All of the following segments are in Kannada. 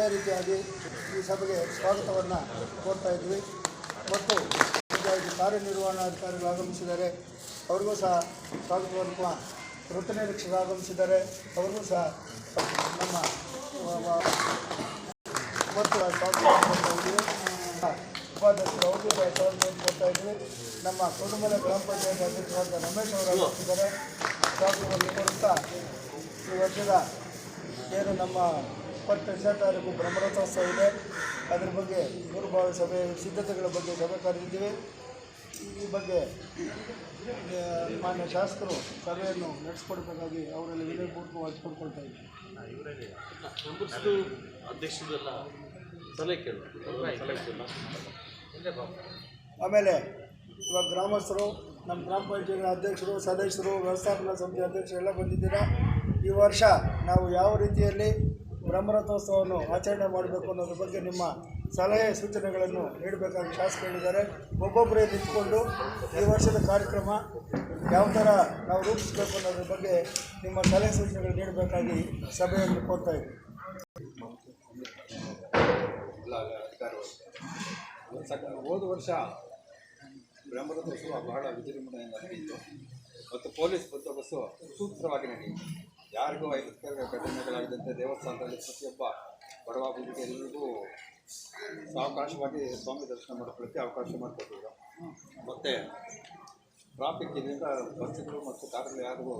ಅದೇ ರೀತಿಯಾಗಿ ಈ ಸಭೆಗೆ ಸ್ವಾಗತವನ್ನು ಕೋರ್ತಾ ಇದ್ವಿ. ಮತ್ತು ಕಾರ್ಯನಿರ್ವಹಣಾಧಿಕಾರಿಗಳು ಆಗಮಿಸಿದ್ದಾರೆ ಅವ್ರಿಗೂ ಸಹ ಸ್ವಾಗತವನ್ನು ವೃತ್ತ ನಿರೀಕ್ಷಕರು ಆಗಮಿಸಿದ್ದಾರೆ ಅವ್ರಿಗೂ ಸಹ ನಮ್ಮ ಮತ್ತು ಉಪಾಧ್ಯಕ್ಷರು ಅವ್ರಿಗೂ ಸಹ ಸ್ವಾಗತವನ್ನು ಕೊಡ್ತಾ ಇದ್ವಿ. ನಮ್ಮ ಕುಟುಂಬದ ಗ್ರಾಮ ಪಂಚಾಯತ್ ಅಧ್ಯಕ್ಷರಾದ ರಮೇಶ್ ಅವರು ಆಗಮಿಸಿದ್ದಾರೆ ಸ್ವಾಗತವನ್ನು ಕೊಡುತ್ತಾ ಈ ವರ್ಷದ ಏನು ನಮ್ಮ ಇಪ್ಪತ್ತೆಂಟನೇ ತಾರೀಕು ಬ್ರಹ್ಮರಥೋತ್ಸವ ಇದೆ. ಅದ್ರ ಬಗ್ಗೆ ಪೂರ್ವಭಾವಿ ಸಭೆ ಸಿದ್ಧತೆಗಳ ಬಗ್ಗೆ ಸಭೆ ಕರೆದಿದ್ದೀವಿ. ಈ ಬಗ್ಗೆ ಮಾನ್ಯ ಶಾಸಕರು ಸಭೆಯನ್ನು ನಡೆಸ್ಕೊಡ್ಬೇಕಾಗಿ ಅವರಲ್ಲಿ ವಿನಯಪೂರ್ವಕವಾಗಿ ಕೊಡ್ಕೊಳ್ತಾ ಇದ್ದೀವಿ ಅಧ್ಯಕ್ಷರೆಲ್ಲ ಸಲಹೆ ಆಮೇಲೆ ಇವಾಗ ಗ್ರಾಮಸ್ಥರು ನಮ್ಮ ಗ್ರಾಮ ಪಂಚಾಯತ್ ಅಧ್ಯಕ್ಷರು ಸದಸ್ಯರು ವ್ಯವಸ್ಥಾಪನಾ ಸಮಿತಿ ಅಧ್ಯಕ್ಷರು ಎಲ್ಲ ಬಂದಿದ್ದೀರಾ? ಈ ವರ್ಷ ನಾವು ಯಾವ ರೀತಿಯಲ್ಲಿ ಬ್ರಹ್ಮರಥೋತ್ಸವವನ್ನು ಆಚರಣೆ ಮಾಡಬೇಕು ಅನ್ನೋದ್ರ ಬಗ್ಗೆ ನಿಮ್ಮ ಸಲಹೆ ಸೂಚನೆಗಳನ್ನು ನೀಡಬೇಕಾಗಿ ಶಾಸಕ ಒಬ್ಬೊಬ್ಬರೇ ನಿಂತ್ಕೊಂಡು ಈ ವರ್ಷದ ಕಾರ್ಯಕ್ರಮ ಯಾವ ಥರ ನಾವು ರೂಪಿಸಬೇಕು ಅನ್ನೋದ್ರ ಬಗ್ಗೆ ನಿಮ್ಮ ಸಲಹೆ ಸೂಚನೆಗಳು ನೀಡಬೇಕಾಗಿ ಸಭೆಯನ್ನು ಕೋರ್ತಾ ಇದ್ದೀವಿ ಹೋದ ವರ್ಷ ಬ್ರಹ್ಮರಥೋತ್ಸವ ಬಹಳ ವಿಜೃಂಭಣೆಯಿಂದ ನಡೆಯಿತು. ಮತ್ತು ಪೊಲೀಸ್ ಬಂದೋಬಸ್ತು ಸೂತ್ರವಾಗಿ ನಡೆಯಿತು. ಯಾರಿಗೂ ಐತಿಹಾಸಿಕ ಘಟನೆಗಳಾಗದಂತೆ ದೇವಸ್ಥಾನದಲ್ಲಿ ಪ್ರತಿಯೊಬ್ಬ ಬಡವ ಬುದ್ಧಿಗೆ ಎಲ್ಲರಿಗೂ ಸಾವಕಾಶವಾಗಿ ಸ್ವಾಮಿ ದರ್ಶನ ಮಾಡ್ಕೊಳ್ಳೋಕ್ಕೆ ಅವಕಾಶ ಮಾಡಿಕೊಟ್ಟಿದ್ರು. ಮತ್ತು ಟ್ರಾಫಿಕ್ ಇದರಿಂದ ಬಸ್ಸುಗಳು ಮತ್ತು ಕಾರುಗಳು ಯಾರಿಗೂ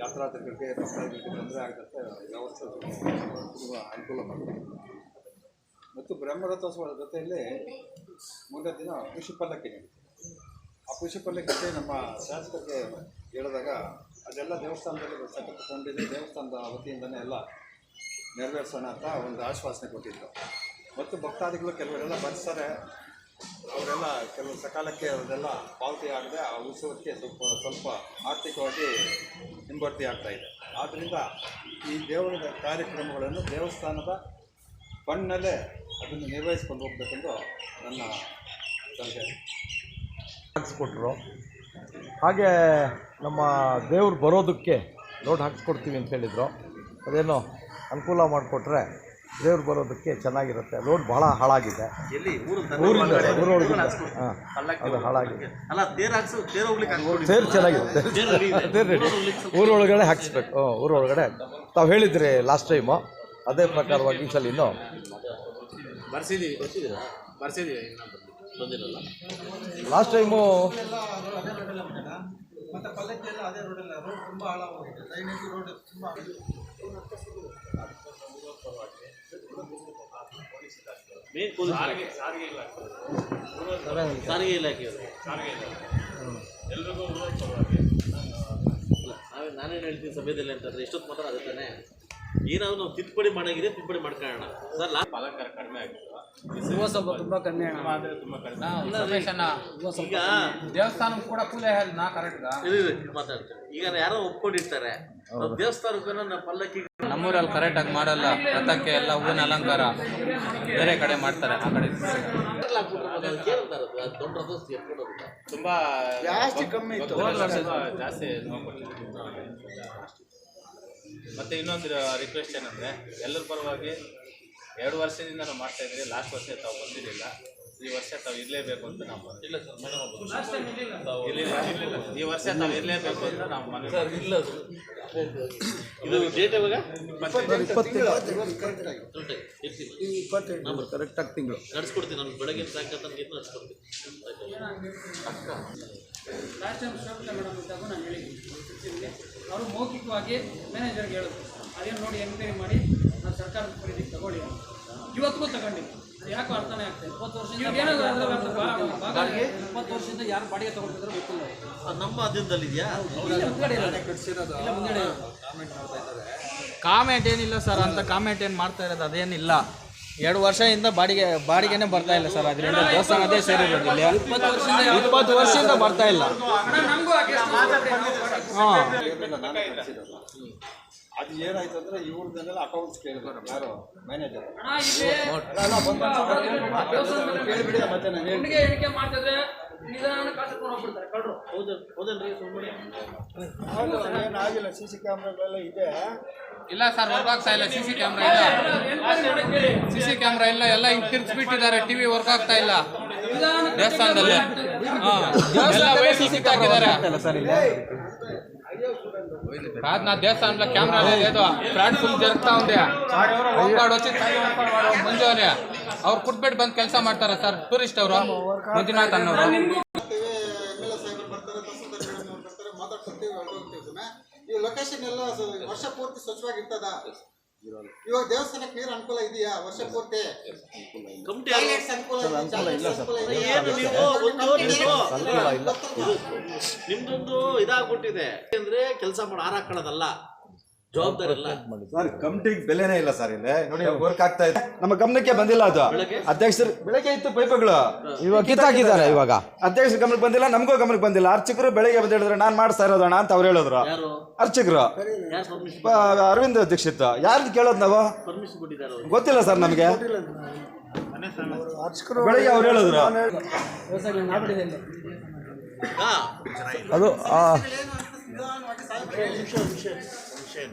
ಯಾತ್ರಾರ್ಥಿಗಳಿಗೆ ಭಕ್ತಾದಿಗಳಿಗೆ ತೊಂದರೆ ಆಗದಂತೆ ವ್ಯವಸ್ಥೆ ತುಂಬ ಅನುಕೂಲ ಮಾಡಿಕೊಟ್ಟಿದ್ರು. ಮತ್ತು ಬ್ರಹ್ಮರಥೋತ್ಸವದ ಜೊತೆಯಲ್ಲಿ ಮುಂದೆ ದಿನ ಕೃಷಿ ಪಲ್ಲಕ್ಕಿ ಆ ಕೃಷಿ ಪಲ್ಲಕ್ಕಿಗೆ ನಮ್ಮ ಶಾಸಕರಿಗೆ ಹೇಳಿದಾಗ ಅದೆಲ್ಲ ದೇವಸ್ಥಾನದಲ್ಲಿ ಸಖತ್ಕೊಂಡಿದೆ ದೇವಸ್ಥಾನದ ವತಿಯಿಂದನೇ ಎಲ್ಲ ನೆರವೇರಿಸೋಣ ಅಂತ ಒಂದು ಆಶ್ವಾಸನೆ ಕೊಟ್ಟಿದ್ದರು ಮತ್ತು ಭಕ್ತಾದಿಗಳು ಕೆಲವರೆಲ್ಲ ಬರ್ತಾರೆ. ಅವರೆಲ್ಲ ಕೆಲವು ಸಕಾಲಕ್ಕೆ ಅವರೆಲ್ಲ ಪಾವತಿ ಆಗದೆ ಆ ಉತ್ಸವಕ್ಕೆ ಸ್ವಲ್ಪ ಸ್ವಲ್ಪ ಆರ್ಥಿಕವಾಗಿ ಹಿಂಬಡ್ತಿ ಇದೆ. ಆದ್ದರಿಂದ ಈ ದೇವರ ಕಾರ್ಯಕ್ರಮಗಳನ್ನು ದೇವಸ್ಥಾನದ ಫಂಡ್ನಲ್ಲೇ ಅದನ್ನು ನಿರ್ವಹಿಸ್ಕೊಂಡು ಹೋಗ್ಬೇಕೆಂದು ನನ್ನ ಸಲಹೆ. ಹಾಕ್ಸ್ಕೊಟ್ರು ಹಾಗೆ ನಮ್ಮ ದೇವ್ರು ಬರೋದಕ್ಕೆ ಲೋಡ್ ಹಾಕಿಸ್ಕೊಡ್ತೀವಿ ಅಂತ ಹೇಳಿದರು. ಅದೇನೋ ಅನುಕೂಲ ಮಾಡಿಕೊಟ್ರೆ ದೇವ್ರು ಬರೋದಕ್ಕೆ ಚೆನ್ನಾಗಿರುತ್ತೆ. ರೋಡ್ ಭಾಳ ಹಾಳಾಗಿದೆ. ಊರಿಂದ ಊರೊಳಗೆ ಹಾಂ ಅದು ಹಾಳಾಗಿದೆ. ತೇರ್ ಚೆನ್ನಾಗಿದೆ. ತೇರ್. ಊರೊಳಗಡೆ ಹಾಕಿಸ್ಬೇಕು. ಹ್ಞೂ ಊರೊಳಗಡೆ. ತಾವು ಹೇಳಿದ್ರಿ ಲಾಸ್ಟ್ ಟೈಮು ಅದೇ ಪ್ರಕಾರವಾಗಿ ಈ ಸಲ ಇನ್ನೂ ಬರ್ಸಿದ್ದೀವಿ ಬರ್ಸಿದ್ದೀರಾ ಲಾಸ್ಟ್ ಟೈಮು ಮತ್ತು ಪಲ್ಲಕ್ಕಿ ಎಲ್ಲ ಅದೇ ರೋಡಲ್ಲ ರೋಡ್ ತುಂಬ ಹಾಳಾಗೋಗಿದೆ ಡ್ರೈನೇಜ್ ರೋಡ್ ತುಂಬ ಮೇನ್ ಪೊಲೀಸ್ ಸಾರಿಗೆ ಇಲಾಖೆಯವರು ಅಲ್ಲ, ನಾವೇ ನಾನೇನು ಹೇಳ್ತೀನಿ ಸಭೆಯಲ್ಲಿ ಅಂತಂದ್ರೆ ಎಷ್ಟೊತ್ತು ಮಾತ್ರ ಅದೇ ತಾನೆ. ಏನಾದ್ರು ನಾವು ತಿದ್ದುಪಡಿ ಮಾಡಾಗಿದೆ ತಿದ್ದುಪಡಿ ಮಾಡ್ಕೊಳ್ಳೋಣ. ಸರ್ ಲಾ ಹೂವು ಸ್ವಲ್ಪ ತುಂಬ ಕಮ್ಮಿ ಈಗ ದೇವಸ್ಥಾನ ಕೂಡ ಕೂಲೆ ನಾ ಕರೆಕ್ಟ್ ಮಾತಾಡ್ತೀನಿ. ಈಗ ಯಾರೋ ಒಪ್ಕೊಂಡಿರ್ತಾರೆ. ದೇವಸ್ಥಾನಕ್ಕೂ ಪಲ್ಲಕ್ಕಿ ನಮ್ಮೂರಲ್ಲಿ ಕರೆಕ್ಟಾಗಿ ಮಾಡಲ್ಲ. ರಥಕ್ಕೆ ಎಲ್ಲ ಹೂವಿನ ಅಲಂಕಾರ ಬೇರೆ ಕಡೆ ಮಾಡ್ತಾರೆ ಆ ಕಡೆ. ತುಂಬಾ ಜಾಸ್ತಿ ಕಮ್ಮಿ ಇತ್ತು. ಜಾಸ್ತಿ ಮತ್ತೆ ಇನ್ನೊಂದು ರಿಕ್ವೆಸ್ಟ್ ಏನಂದ್ರೆ ಎಲ್ಲರ ಪರವಾಗಿ ಎರಡು ವರ್ಷದಿಂದ ನಾವು ಮಾಡ್ತಾ ಇದ್ದೀವಿ. ಲಾಸ್ಟ್ ವರ್ಷ ತಾವು ಬಂದಿರಲಿಲ್ಲ. ಈ ವರ್ಷ ತಾವು ಇರಲೇಬೇಕು ಅಂತ ನಾವು ಇಲ್ಲ ಸರ್ ಮೇಡಮ್ ತಾವು ಇರ್ಲಿಲ್ಲ, ಇರ್ಲಿಲ್ಲ. ಈ ವರ್ಷ ತಾವು ಇರಲೇಬೇಕು ಅಂತ ನಾವು ಸರ್ ಇಲ್ಲ ಅದು ಇದು ಡೇಟ್ ಯಾವಾಗ? ಇಪ್ಪತ್ತೆಂಟು ನಂಬರ್. ಕರೆಕ್ಟಾಗಿ ತಿಂಗಳು. ನಡ್ಸ್ಕೊಡ್ತೀನಿ ನಮ್ಗೆ ಬೆಳಗ್ಗೆ ತನಕ ಇದ್ದು ನಡ್ಸ್ಕೊಡ್ತೀನಿ ಅಕ್ಕ. ಲಾಸ್ಟ್ ಟೈಮ್ ಮೇಡಮ್ ಇದ್ದಾಗ ನಾನು ಹೇಳಿದ್ದೀನಿ ಅವರು ಮೌಖಿಕವಾಗಿ ಮ್ಯಾನೇಜರ್ಗೆ ಹೇಳಿದ್ರು. ಅದೇನು ನೋಡಿ ಎನ್ಕ್ವೈರಿ ಮಾಡಿ ನಾನು ಸರ್ಕಾರದ ಖರೀದಿ ತಗೊಳ್ಳಿ. ಇವತ್ತಿಗೂ ತಗೊಂಡಿಲ್ಲ ಯಾಕೋ ಅರ್ಥನೇ ಆಗ್ತದೆ ಇಪ್ಪತ್ತು ವರ್ಷ ಇಪ್ಪತ್ತು ವರ್ಷದಿಂದ ಯಾರು ಬಾಡಿಗೆ ತಗೊಳ್ತಿದ್ರು ಗೊತ್ತಿಲ್ಲ. ನಮ್ಮ ಅಧೀನದಲ್ಲಿ ಇದೆಯಾ ಕಾಮೆಂಟ್ ಏನಿಲ್ಲ ಸರ್ ಅಂತ ಕಾಮೆಂಟ್ ಏನು ಮಾಡ್ತಾ ಇರೋದು ಅದೇನಿಲ್ಲ. ಎರಡು ವರ್ಷದಿಂದ ಬಾಡಿಗೆ ಬಾಡಿಗೆನೆ ಬರ್ತಾ ಇಲ್ಲ ಸರ್ ಅದರಿಂದ ದೇವಸ್ಥಾನ ಅದೇ ಸೇರಿರೋದು. ಇಲ್ಲಿ ಇಪ್ಪತ್ತು ವರ್ಷದಿಂದ ಬರ್ತಾ ಇಲ್ಲ. ಹಾಂ. ಅದು ಏನಾಯ್ತು ಅಂದ್ರೆ ಇವ್ರದ್ದನ್ನೆಲ್ಲ ಅಕೌಂಟ್ಸ್ ಕೇಳಿದ್ರು ಯಾರು ಮ್ಯಾನೇಜರ್ ಕೇಳಿಬಿಡಿ ಮತ್ತೆ ನಾನು ಏನಾಗಿಲ್ಲ ಸಿ ಸಿ ಕ್ಯಾಮ್ರಾಗಳೆಲ್ಲ ಇದೆ ಇಲ್ಲ ಸರ್ ವರ್ಕ್ ಆಗ್ತಾ ಇಲ್ಲ ಸಿ ಸಿ ಕ್ಯಾಮ್ರಾ ಇಲ್ಲ ಸಿಸಿ ಕ್ಯಾಮ್ರಾ ಇಲ್ಲ ಎಲ್ಲ ಹಿಂಗ್ ತಿರ್ಸ್ಬಿಟ್ಟಿದ್ದಾರೆ ಟಿವಿ ವರ್ಕ್ ಆಗ್ತಾ ಇಲ್ಲ ದೇವಸ್ಥಾನದಲ್ಲಿ ಹಾ. ಎಲ್ಲ ವಯಸ್ಸು ಕಿತ್ತಾಕಿದ್ದಾರೆ కాదు నా దేవస్థానంలో కెమెరా లేదు ఫ్రాడ్ ఫుల్ జరుగుతా ఉంది ಒಬ್ಬಾಡು వచ్చి ಮುಂಜೆ ಅವ್ರು ಕುಟ್ಬಿಟ್ಟು ಬಂದು ಕೆಲಸ ಮಾಡ್ತಾರ ಸರ್ ಟೂರಿಸ್ಟ್ ಅವರು ಮಂಜುನಾಥ್ ಅನ್ನೋರು ಎಮ್ ಎಲ್ ಎ ಸಾಹೇಬರು ಬರ್ತಾರೆ ತಹಸೀಲ್ದಾರ್ ಮೇಡಮ್ ಅವ್ರು ಬರ್ತಾರೆ ಮಾತಾಡ್ತಿರ್ತೀವಿ ಹೊರಟೋಗ್ತೀವಿ ಸುಮ್ಮನೆ ಈ ಲೊಕೇಶನ್ ಎಲ್ಲ ಸ- ವರ್ಷ ಪೂರ್ತಿ ಸ್ವಚ್ಛವಾಗಿರ್ತದ ಇವಾಗ ದೇವಸ್ಥಾನಕ್ಕೆ ನೀರು ಅನುಕೂಲ ಇದೆಯಾ? ವರ್ಷ ಪೂರ್ತಿ? ಕಮಿಟಿ ಟಾಯ್ಲೆಟ್ಸ್ ಅನುಕೂಲ ಇದೆ, ಟಾಯ್ಲೆಟ್ಸ್ ಅನುಕೂಲ ಇದೆ. ಏನು ನೀವು ಒಂದು ನೀವು ಅನುಕೂಲ ಇಲ್ಲ ನಿಮ್ದೊಂದು ಇದಾಗ್ಬಿಟ್ಟಿದೆ. ಅಂದ್ರೆ ಕೆಲಸ ಮಾಡಿ ಹಾರಾಕೊಳ್ಳೋದಲ್ಲ ಸರ್. ಕಮಿಟಿಗೆ ಬೆಲೆನೇ ಇಲ್ಲ ಸರ್ ಇಲ್ಲಿ. ನೋಡಿ ವರ್ಕ್ ಆಗ್ತಾ ಇದೆ. ನಮ್ಮ ಗಮನಕ್ಕೆ ಬಂದಿಲ್ಲ ಅದು. ಅಧ್ಯಕ್ಷರು ಬೆಳಗ್ಗೆ ಇತ್ತು ಪೈಪುಗಳು ಇವಾಗ ಕಿತ್ತಾಕಿದ್ದಾರೆ ಇವಾಗ. ಅಧ್ಯಕ್ಷರ ಗಮನಕ್ಕೆ ಬಂದಿಲ್ಲ ನಮಗೂ ಗಮನಕ್ಕೆ ಬಂದಿಲ್ಲ. ಅರ್ಚಕರು ಬೆಳಗ್ಗೆ ಬಂದು ಹೇಳಿದ್ರು ನಾನು ಮಾಡಿಸ್ತಾ ಇರೋದಣ್ಣ ಅಂತ ಅವ್ರು ಹೇಳಿದ್ರು. ಯಾರು? ಅರ್ಚಕರು. ಅರವಿಂದ್ ದೀಕ್ಷಿತ್. ಯಾರು ಕೇಳೋದು ನಾವು? ಪರ್ಮಿಷನ್ ಕೊಟ್ಟಿದ್ದಾರೆ ಗೊತ್ತಿಲ್ಲ ಸರ್ ನಮಗೆ. ಅರ್ಚಕರು ಬೆಳಗ್ಗೆ ಅವ್ರು ಹೇಳಿದ್ರು. ಹಾ. ಅದು ಆ,